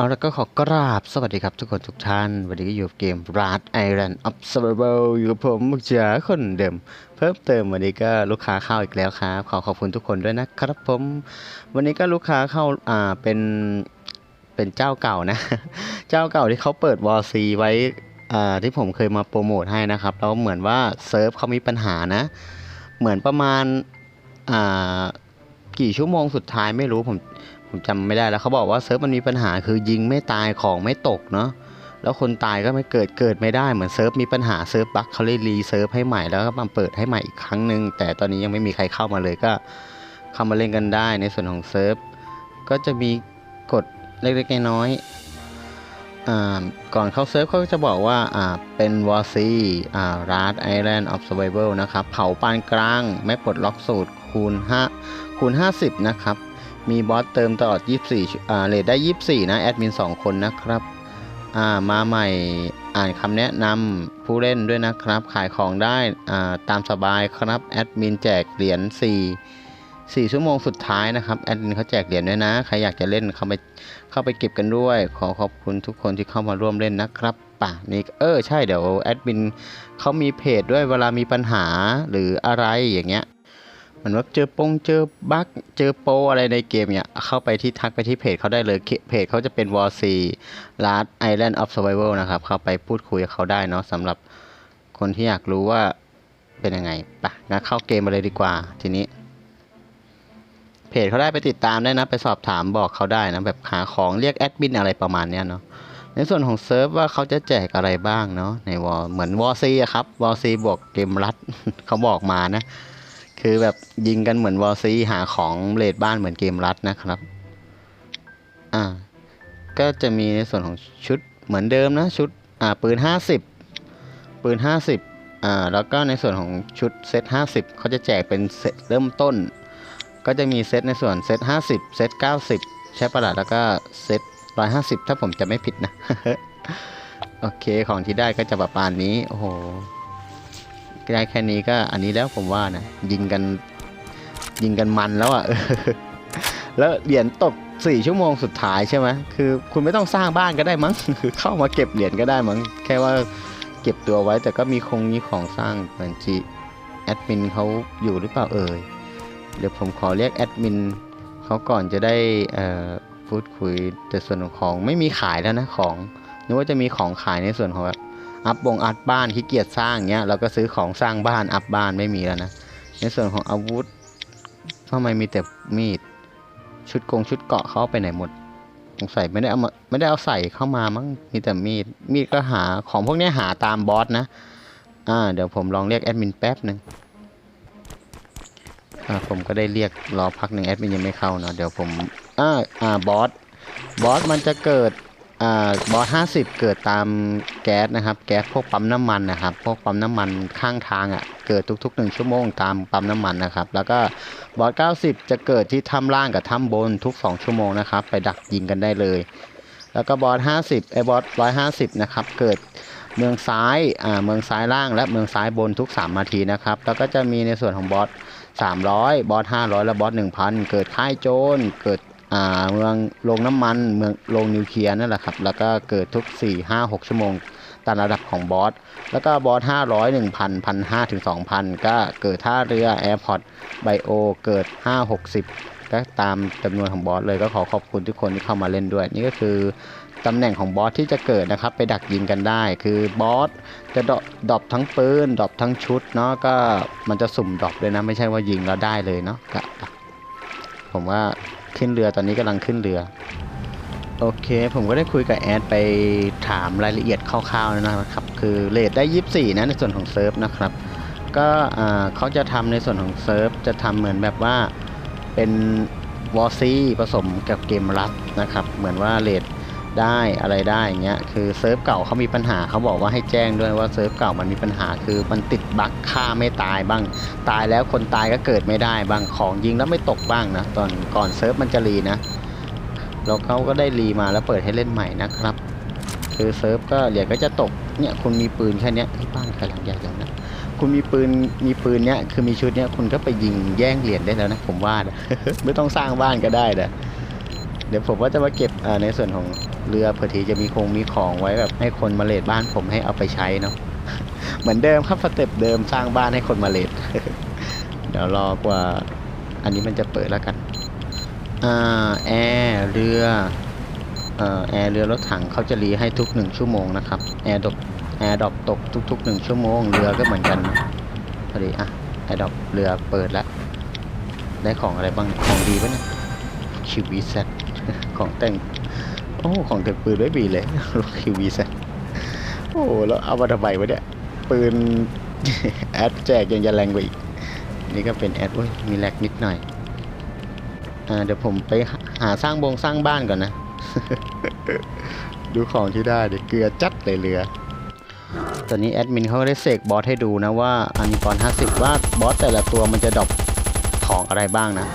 เอาแล้วก็ขอกราบสวัสดีครับทุกคนทุกท่าน วันนี้ก็อยู่เกม Rat Island Observable อยู่กับผมมุกจ๋าคนเดิม เพิ่มเติมวันนี้ก็ลูกค้าเข้าอีกแล้วครับ ขอขอบคุณทุกคนด้วยนะครับผม วันนี้ก็ลูกค้าเข้าอ่าเป็นเป็นเจ้าเก่านะ เจ้าเก่าที่เขาเปิดวอลซีไว้อ่าที่ผมเคยมาโปรโมทให้นะครับแล้วเหมือนว่าเซิร์ฟเขามีปัญหานะ เหมือนประมาณอ่ากี่ชั่วโมงสุดท้ายไม่รู้ผม ผมจำไม่ได้แล้วเขาบอกว่าเซิร์ฟมันมีปัญหาคือยิงไม่ตายของไม่ตกเนาะแล้วคนตายก็ไม่เกิดเกิดไม่ได้เหมือนเซิร์ฟมีปัญหาเซิร์ฟบั๊กเขาเลยรีเซิร์ฟให้ใหม่แล้วก็มาเปิดให้ใหม่อีกครั้งหนึ่งแต่ตอนนี้ยังไม่มีใครเข้ามาเลยก็เข้ามาเล่นกันได้ในส่วนของเซิร์ฟก็จะมีกฎเล็กๆน้อยๆอ่าก่อนเข้าเซิร์ฟเขาจะบอกว่าอ่าเป็นวอร์ซีอ่าราดไอแลนด์ออฟส r v เ a ลนะครับเผาปานกลางไม่ปลดล็อกสูตรคูณ5คูณ 50 นะครับ มีบอสเติมตลอด 24อ่าเลทได้ 24 นะ แอดมิน 2 คนนะครับ อ่า มาใหม่อ่านคำแนะนำผู้เล่นด้วยนะครับ ขายของได้อ่าตามสบายครับ แอดมินแจกเหรียญ 4 4 ชั่วโมงสุดท้ายนะครับ แอดมินเขาแจกเหรียญด้วยนะ ใครอยากจะเล่นเข้าไปเข้าไปเก็บกันด้วย ขอขอบคุณทุกคนที่เข้ามาร่วมเล่นนะครับป่ะนี่เออใช่เดี๋ยวแอดมินเขามีเพจด้วยเวลามีปัญหาหรืออะไรอย่างเงี้ย เหมือนว่าเจอปงเจอบั๊กเจอโปอะไรในเกมเนี่ย เข้าไปที่ทักไปที่เพจเขาได้เลยเคเพจเขาจะเป็น w a r c Last Island of Survival นะครับ เข้าไปพูดคุยกับเขาได้เนาะสำหรับคนที่อยากรู้ว่าเป็นยังไงปะงั้นเข้าเกมมาเลยดีกว่าทีนี้ เพจเขาได้ไปติดตามได้นะ ไปสอบถามบอกเขาได้นะแบบหาของเรียกแอดมินอะไรประมาณเนี้ยเนาะในส่วนของเซิร์ฟว่าเขาจะแจกอะไรบ้างเนาะในวอลเหมือนวอลซีอะครับวอลซีบวกเกมรัดเขาบอกมานะ คือแบบยิงกันเหมือนวอลซีหาของเลดบ้านเหมือนเกมรัดนะครับ อ่า ก็จะมีในส่วนของชุดเหมือนเดิมนะชุด อ่า ปืนห้าสิบปืนห้าสิบอ่า แล้วก็ในส่วนของชุดเซตห้าสิบเขาจะแจกเป็นเซตเริ่มต้น ก็จะมีเซตในส่วนเซตห้าสิบเซตเก้าสิบใช้ประหลาดแล้วก็เซตร้อยห้าสิบถ้าผมจะไม่ผิดนะ โอเคของที่ได้ก็จะประมาณนี้ โอ้โห ได้แค่นี้ก็อันนี้แล้วผมว่านะยิงกันยิงกันมันแล้วอะ่ะแล้วเหรียญตกสี่ชั่วโมงสุดท้ายใช่ไหมคือคุณไม่ต้องสร้างบ้านก็ได้มั้งคือเข้ามาเก็บเหรียญก็ได้มั้งแค่ว่าเก็บตัวไว้แต่ก็มีคงมีของสร้างเหมือนจีแอดมินเขาอยู่หรือเปล่าเอ่ยเดี๋ยวผมขอเรียกแอดมินเขาก่อนจะได้อ่อพูดคุยแต่ส่วนของไม่มีขายแล้วนะของนึกว่าจะมีของขายในส่วนของ อัพบงอัพบ้านขี้เกียจสร้างเงี้ยเราก็ซื้อของสร้างบ้านอัพบ้านไม่มีแล้วนะ ในส่วนของอาวุธทำไมมีแต่มีด ชุดกงชุดเกาะเขาเอาไปไหนหมดสงสัยไม่ได้เอามาไม่ได้เอาใส่เข้ามามั้งมีแต่มีดมีดก็หาของพวกนี้หาตามบอสนะอ่าเดี๋ยวผมลองเรียกแอดมินแป๊บหนึ่งอ่าผมก็ได้เรียกรอพักหนึ่งแอดมินยังไม่เข้าเนาะเดี๋ยวผมอ่าอ่าบอสบอสมันจะเกิด บอสห้าสิบเกิดตามแก๊สนะครับ แก๊สพวกปั๊มน้ำมันนะครับ พวกปั๊มน้ำมันข้างทางอะ่ะ เกิดทุกๆหนึ่งชั่วโมงตามปั๊มน้ำมันนะครับ แล้วก็บอสเก้าสิบจะเกิดที่ถ้ำล่างกับถ้ำบนทุกสองชั่วโมงนะครับ ไปดักยิงกันได้เลย แล้วก็บอสห้าสิบไอ้บอสร้อยห้าสิบนะครับ เกิดเมืองซ้าย อ่า เมืองซ้ายล่างและเมืองซ้ายบนทุก 3 นาทีนะครับ แล้วก็จะมีในส่วนของบอส300 บอส500 และบอส 1,000 เกิดค่ายโจร เกิด เมืองโรงน้ำมันเมืองโรงนิวเคลียร์นั่นแหละครับ แล้วก็เกิดทุก 4 5 6 ชั่วโมงตามระดับของบอส แล้วก็บอส 500 1,000 1,500ถึง2,000 ก็เกิดท่าเรือแอร์พอร์ตไบโอเกิด 5 60 ก็ตามจำนวนของบอสเลยก็ขอขอบคุณทุกคนที่เข้ามาเล่นด้วย นี่ก็คือตำแหน่งของบอสที่จะเกิดนะครับ ไปดักยิงกันได้ คือบอสจะดรอปทั้งปืนดรอปทั้งชุดเนาะก็มันจะสุ่มดรอปเลยนะ ไม่ใช่ว่ายิงแล้วได้เลยเนาะก็ผมว่า ขึ้นเรือตอนนี้กำลังขึ้นเรือ โอเค ผมก็ได้คุยกับแอดไปถามรายละเอียดคร่าวๆนะครับ คือเลทได้ 24 นะในส่วนของเซิร์ฟนะครับ ก็เขาจะทำในส่วนของเซิร์ฟจะทำเหมือนแบบว่าเป็นวอซีผสมกับเกมรัดนะครับ เหมือนว่าเลท ได้อะไรได้อย่างเงี้ยคือเซิร์ฟเก่าเขามีปัญหาเขาบอกว่าให้แจ้งด้วยว่าเซิร์ฟเก่ามันมีปัญหาคือมันติดบั๊กฆ่าไม่ตายบ้าง ตายแล้วคนตายก็เกิดไม่ได้บ้างของยิงแล้วไม่ตกบ้างนะตอนก่อนเซิร์ฟมันจะรีนะแล้วเขาก็ได้รีมาแล้วเปิดให้เล่นใหม่นะครับ คือเซิร์ฟก็เหรียญก็จะตกเนี่ยคุณมีปืนแค่นี้ที่บ้านใครหลังใหญ่แล้วนะคุณมีปืนมีปืนเนี้ยคือมีชุดเนี้ยคุณก็ไปยิงแย่งเหรียญได้แล้วนะผมว่านะไม่ต้องสร้างบ้านก็ได้นะเดี๋ยวผมว่าจะมาเก็บในส่วนของ เรือเผื่อทีจะมีคงมีของไว้แบบให้คนมาเลดบ้านผมให้เอาไปใช้เนาะเหมือนเดิมครับสเต็ปเดิมสร้างบ้านให้คนมาเลดเดี๋ยวรอกว่าอันนี้มันจะเปิดแล้วกันอ่าแอร์เรือเอ่อแอร์เรือรถถังเขาจะรีให้ทุกหนึ่งชั่วโมงนะครับแอร์ดอกแอร์ดอกตกทุกๆหนึ่งชั่วโมงเรือก็เหมือนกันนะพอดีอะแอร์ดอกเรือเปิดแล้วได้ของอะไรบ้างของดีปะเนี่ยคิวบีเซของแต่ง โอ้ของแต่งปืนไม่มีเลยรถคิวบีเซโอ้แล้วเอามาทำไมวะเนี่ยปืนแอดแจกยังจะแรงกว่าอีกนี่ก็เป็นแอดโอ้ยมีแลกนิดหน่อยอ่าเดี๋ยวผมไปหาสร้างบงสร้างบ้านก่อนนะ ดูของที่ได้เดี๋ยวเกลือจัดเลยเรือตอนนี้แอดมินเขาได้เสกบอสให้ดูนะว่าอันนี้ก่อน50 ว่าบอสแต่ละตัวมันจะดรอปของอะไรบ้างนะ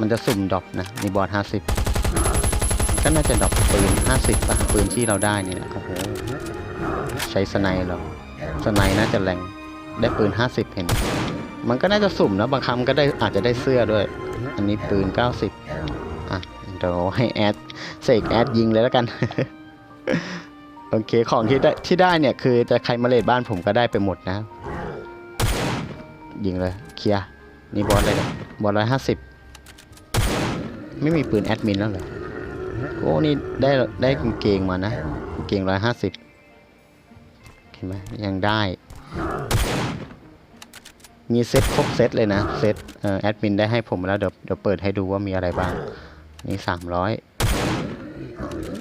มันจะสุ่มดรอปนะในบอส50 ก็น่าจะดรอปปืน 50ป่ะปืนที่เราได้นี่ยนะโอ้โหใช้สไนเหรอสไนน่าจะแรงได้ปืน 50 เห็น มันก็น่าจะสุ่มนะบางครั้งก็ได้อาจจะได้เสื้อด้วย อันนี้ปืน 90 อะเดี๋ยวให้แอดเสกแอดยิงเลยแล้วกัน โอเคของที่ได้ที่ได้เนี่ยคือจะใครมาเลดบ้านผมก็ได้ไปหมดนะ ยิงเลยเคลียร์นี่บอสเลยเนี่ยบอสร้อยห้าสิบไม่มีปืนแอดมินแล้วเหรอ โอ้นี่ได้ได้กางเกงมานะกางเกงร้อยห้าสิบเห็นไหมยังได้ มีเซ็ตครบเซ็ตเลยนะเซ็ตเออแอดมินได้ให้ผมแล้วเดี๋ยวเดี๋ยวเปิดให้ดูว่ามีอะไรบ้างนี่สามร้อย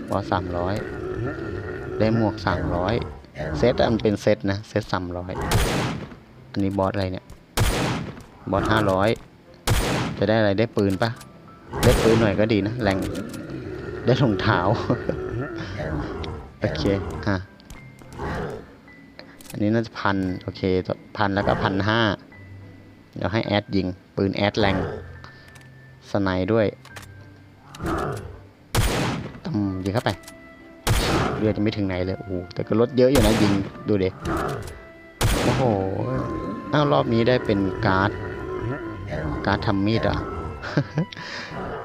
บอสสามร้อยได้หมวกสามร้อยเซตอันเป็นเซตนะเซตสามร้อยอันนี้บอสอะไรเนี่ยบอสห้าร้อยจะได้อะไรได้ปืนปะได้ปืนหน่อยก็ดีนะแรง ได้รองเท้า โอเค อะ อันนี้น่าจะพันโอเคพันแล้วก็พันห้าเดี๋ยวให้แอดยิง ปืนแอดแรงสไนด์ด้วยตำยิงเข้าไป เรือจะไม่ถึงไหนเลย โอ้โหแต่ก็รถเยอะอยู่นะยิง ดูเด็โอ้โหอ้าวรอบนี้ได้เป็นการ์ด การ์ดทำมีดเหรอะ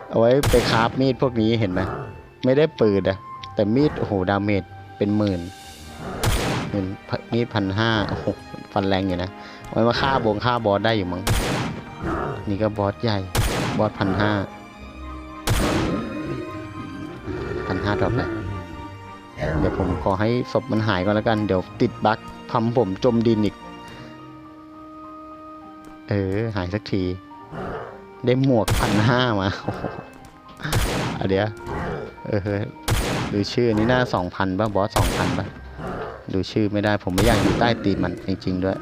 เอาไว้ไปคราฟมีดพวกนี้เห็นไหมไม่ได้ปืนอะแต่มีดโอ้โหดาเมจเป็นหมื่นหมื่นมีดพันห้าโอ้โหฟันแรงอยู่นะเอาไว้มาฆ่าบงฆ่าบอสได้อยู่มั้งนี่ก็บอสใหญ่บอสพันห้าพันห้าดอปเลยเดี๋ยวผมขอให้ศพมันหายก่อนแล้วกัน เดี๋ยวติดบั๊กทำผมจมดินอีก เออ หายสักที ได้หมวกพันห้ามาอ้โหเดี๋ยวเออดูชื่อนี้หน้าสองพันป่ะบอสสองพันป่ะดูชื่อไม่ได้ผมไม่อยากอยู่ใต้ตีนมันจริงๆด้วย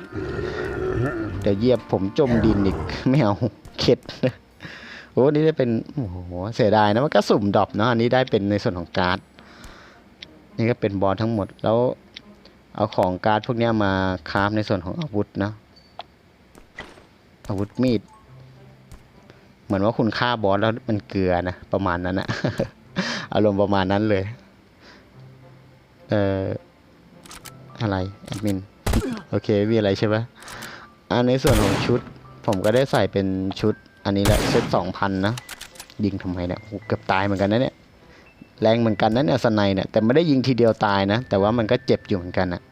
เดี๋ยวเยียบผมจมดินอีกไม่เอาเข็ดโอ้นี่ได้เป็นโอ้โหเสียดายนะมันก็สุ่มดรอปเนาะอันนี้ได้เป็นในส่วนของการ์ดนี่ก็เป็นบอสทั้งหมดแล้วเอาของการ์ดพวกนี้มาคราฟในส่วนของอาวุธนะอาวุธมีด เหมือนว่าคุณฆ่าบอสแล้วมันเกลือนะ ประมาณนั้นนะอารมณ์ประมาณนั้นเลย เอ่อ อะไรแอดมิน โอเคมีอะไรใช่ปะอันในส่วนของชุด ผมก็ได้ใส่เป็นชุด อันนี้แหละเซตสองพันนะ ยิงทำไมเนี่ยโหเกือบตายเหมือนกันนะเนี่ย แรงเหมือนกันนะเนี่ยสไนเนี่ยแต่ไม่ได้ยิงทีเดียวตายนะ แต่ว่ามันก็เจ็บอยู่เหมือนกันอะ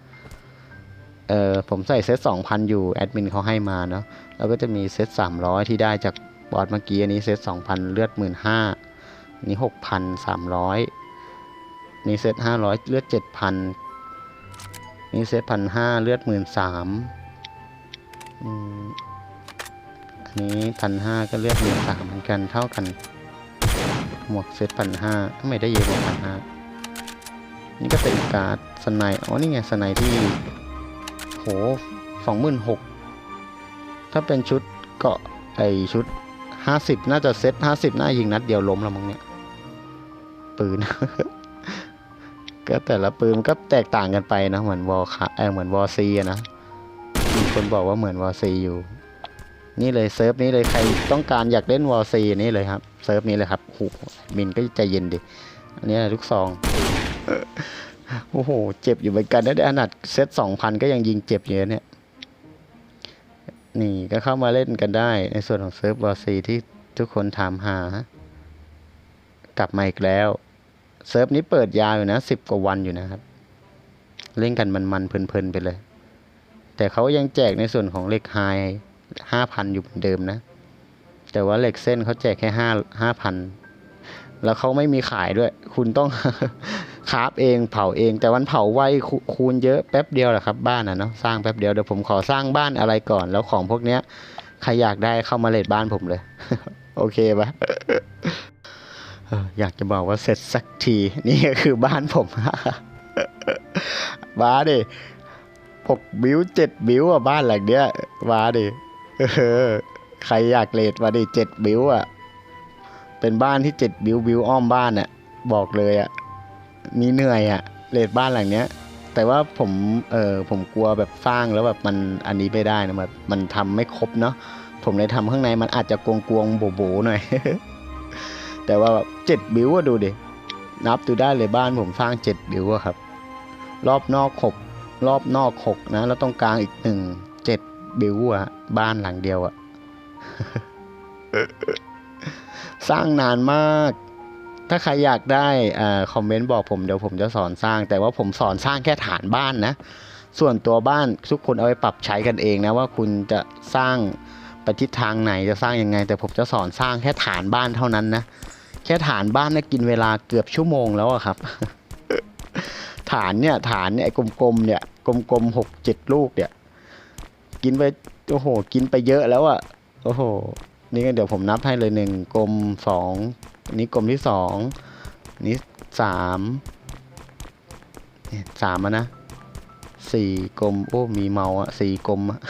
เออผมใส่เซตสองพันอยู่ แอดมินเขาให้มาเนาะแล้วก็จะมีเซตสามร้อยที่ได้จาก บอสเมื่อกี้อันนี้เซตสองพันเลือดหมื่นห้านี่หกพันสามร้อยนี่เซตห้าร้อยเลือดเจ็ดพันนี่เซตพันห้าเลือดหมื่นสามอันนี้พันห้าก็เลือดหมื่นสามเหมือนกันเท่ากัน หมวกเซตพันห้าทำไมได้เยอะกว่าพันห้านี่ก็เป็นการ์ดสไนอ๋อนี่ไงสไนที่ โหสองหมื่นหกถ้าเป็นชุดเกาะไอชุด ห้าสิบน่าจะเซตห้าสิบน่ายิงนัดเดียวล้มแล้วมั้งเนี่ย ปืน ก็แต่ละปืนก็แตกต่างกันไปนะ เหมือนวอลคาเออเหมือนวอลซีนะมีคนบอกว่าเหมือนวอลซีอยู่ นี่เลยเซิร์ฟนี้เลยใครต้องการอยากเล่นวอลซีนี่เลยครับ เซิร์ฟนี้เลยครับโอ้โหมินก็ใจเย็นดิ อันนี้ลูกซองโอ้โห เจ็บอยู่เหมือนกันนะได้ขนาดเซตสองพันก็ยังยิงเจ็บอยู่เนี่ย นี่ก็เข้ามาเล่นกันได้ในส่วนของเซิร์ฟวอร์ซีที่ทุกคนถามหา กลับมาอีกแล้วเซิร์ฟนี้เปิดยาวอยู่นะสิบกว่าวันอยู่นะครับ เล่นกันมันๆเพลินๆไปเลย แต่เขายังแจกในส่วนของเหล็กไฮห้าพันอยู่เหมือนเดิมนะ แต่ว่าเหล็กเส้นเขาแจกแค่ห้าห้าพันแล้วเขาไม่มีขายด้วย คุณต้อง คาฟเองเผาเอง แต่วันเผาไวคูคูณเยอะแป๊บเดียวแหละครับบ้านอะเนาะสร้างแป๊บเดียวเดี๋ยวผมขอสร้างบ้านอะไรก่อน แล้วของพวกเนี้ยใครอยากได้เข้ามาเลดบ้านผมเลย โอเคปะอยากจะบอกว่าเสร็จสักที นี่ก็คือบ้านผมมาดิหกบิวเจ็ดบิวอะบ้านหลังเนี้ยมาดิเออใครอยากเลดมาดิเจ็ดบิวอะเป็นบ้านที่เจ็ดบิวบิวอ้อมบ้านอะบอกเลยอะ มีเหนื่อยอะเลดบ้านหลังเนี้ย แต่ว่าผมเออผมกลัวแบบสร้างแล้วแบบมันอันนี้ไม่ได้นะแบบมันทำไม่ครบเนาะผมเลยทำข้างในมันอาจจะกวงกวงๆโบโบๆหน่อย แต่ว่าแบบเจ็ดบิวอะดูดินับดูได้เลยบ้านผมสร้างเจ็ดบิวอะครับ รอบนอกหกรอบนอกหกนะ แล้วตรงกลางอีกหนึ่งเจ็ดบิวอะบ้านหลังเดียวอะสร้างนานมาก ถ้าใครอยากได้อ่าคอมเมนต์บอกผมเดี๋ยวผมจะสอนสร้าง แต่ว่าผมสอนสร้างแค่ฐานบ้านนะ ส่วนตัวบ้านทุกคนเอาไปปรับใช้กันเองนะว่าคุณจะสร้างไปทิศทางไหนจะสร้างยังไง แต่ผมจะสอนสร้างแค่ฐานบ้านเท่านั้นนะแค่ฐานบ้านนะกินเวลาเกือบชั่วโมงแล้วอะครับ ฐานเนี่ยฐานเนี่ยกลมๆเนี่ยกลมๆหกเจ็ดลูกเนี่ย กินไปโอ้โห กินไปเยอะแล้วอะโอ้โห นี่ก็เดี๋ยวผมนับให้เลยหนึ่งกลมสอง อันนี้กลมที่สองอันนี้สามเนี่สามอะนะสี่กลมโอ้มีเมาอะสี่กลมอะ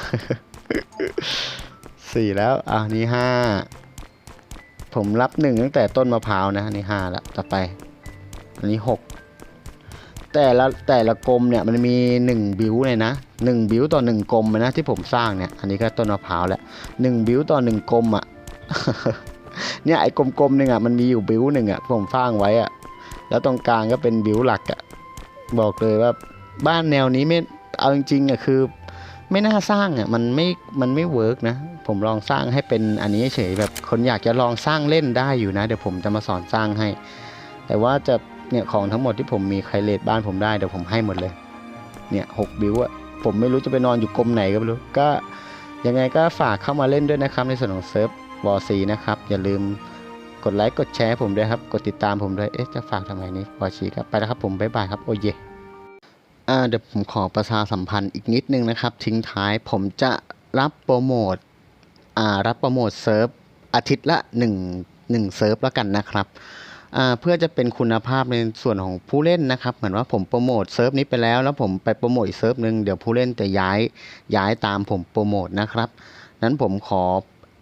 สี่แล้วอะนี่ห้าผมรับหนึ่งตั้งแต่ต้นมะพร้าวนะนี่ห้าละต่อไปอันนี้หกแต่ละแต่ละกลมเนี่ยมันมีหนึ่งบิวเลยนะหนึ่งบิวต่อหนึ่งกลมนะที่ผมสร้างเนี่ย อันนี้ก็ต้นมะพร้าวแล้วหนึ่งบิวต่อหนึ่งกลมอะ เนี่ยไอ้กลมๆหนึ่งอะมันมีอยู่บิวหนึ่งอะผมสร้างไว้อะแล้วตรงกลางก็เป็นบิวหลักอะบอกเลยว่าบ้านแนวนี้ไม่เอาจริงๆอะคือ ไม่น่าสร้างอะมันไม่มันไม่เวิร์กนะผมลองสร้างให้เป็นอันนี้เฉยแบบคนอยากจะลองสร้างเล่นได้อยู่นะ เดี๋ยวผมจะมาสอนสร้างให้ แต่ว่าจะเนี่ยของทั้งหมดที่ผมมีใครเลดบ้านผมได้เดี๋ยวผมให้หมดเลย เนี่ยหกบิวอะผมไม่รู้จะไปนอนอยู่กรมไหนก็ไม่รู้ก็ยังไงก็ฝากเข้ามาเล่นด้วยนะครับในส่วนของเซิร์ฟ วอซีนะครับ อย่าลืมกดไลค์กดแชร์ผมด้วยครับ กดติดตามผมด้วย เอ๊ะ จะฝากทำไมนี่วอชีครับ ไปแล้วครับผม บ๊ายบายครับ โอเยอ่าเดี๋ยวผมขอประชาสัมพันธ์อีกนิดนึงนะครับ ทิ้งท้ายผมจะรับโปรโมทอ่ารับโปรโมทเซิร์ฟอาทิตย์ละ1 1เซิร์ฟแล้วกันนะครับเพื่อจะเป็นคุณภาพในส่วนของผู้เล่นนะครับ เหมือนว่าผมโปรโมทเซิร์ฟนี้ไปแล้ว แล้วผมไปโปรโมทอีกเซิร์ฟหนึ่งเดี๋ยวผู้เล่นจะย้ายย้ายตามผมโปรโมทนะครับนั้นผมขอ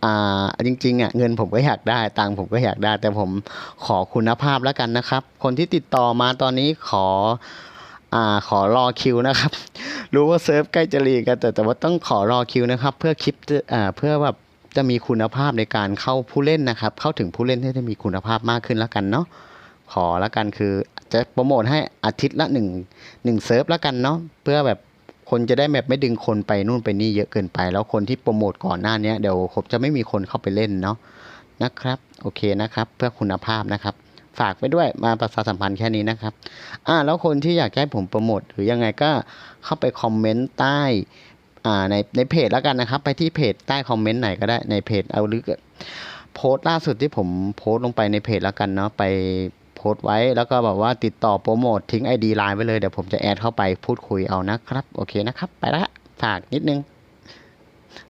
อ่าจริงๆอะเงินผมก็อยากได้ตังค์ผมก็อยากได้ แต่ผมขอคุณภาพแล้วกันนะครับ คนที่ติดต่อมาตอนนี้ขออ่าขอรอคิวนะครับ รู้ว่าเซิร์ฟใกล้จะรีกันแต่แต่ว่าต้องขอรอคิวนะครับ เพื่อคลิปอ่าเพื่อแบบจะมีคุณภาพในการเข้าผู้เล่นนะครับ เข้าถึงผู้เล่นให้ได้มีคุณภาพมากขึ้นแล้วกันเนาะขอแล้วกันคือจะโปรโมทให้อาทิตย์ละหนึ่งหนึ่งเซิร์ฟแล้วกันเนาะเพื่อแบบ คนจะได้แบบไม่ดึงคนไปนู่นไปนี่เยอะเกินไป แล้วคนที่โปรโมทก่อนหน้านี้เดี๋ยวผมจะไม่มีคนเข้าไปเล่นเนาะนะครับโอเคนะครับ เพื่อคุณภาพนะครับ ฝากไปด้วยมาประชาสัมพันธ์แค่นี้นะครับอ่าแล้วคนที่อยากให้ผมโปรโมทหรือยังไงก็เข้าไปคอมเมนต์ใต้อ่าในในเพจแล้วกันนะครับ ไปที่เพจใต้คอมเมนต์ไหนก็ได้ในเพจเอาหรือโพสต์ล่าสุดที่ผมโพสต์ลงไปในเพจแล้วกันเนาะไป พสต์ไว้ แล้วก็แบบว่าติดต่อโปรโมททิ้ง ID ไลน์ไว้เลย เดี๋ยวผมจะแอดเข้าไปพูดคุยเอานะครับ โอเคนะครับ ไปละฝากนิดนึง